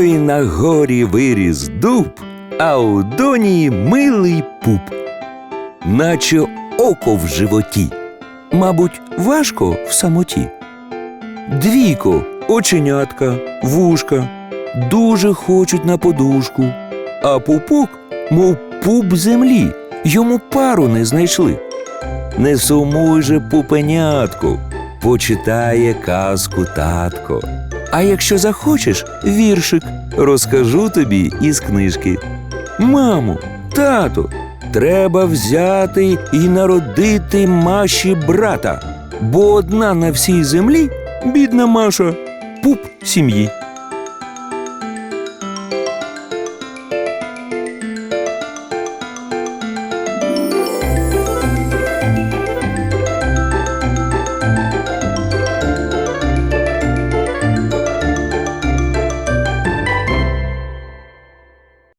На горі виріс дуб, а у доні милий пуп, наче око в животі. Мабуть, важко в самоті. Двійко, оченятка, вушка, дуже хочуть на подушку, а пупок, мов пуп землі, йому пару не знайшли. Не сумуй же, пупенятку, почитає казку татко. А якщо захочеш віршик, розкажу тобі із книжки. Мамо, тату, треба взяти і народити Маші брата, бо одна на всій землі бідна Маша, пуп сім'ї.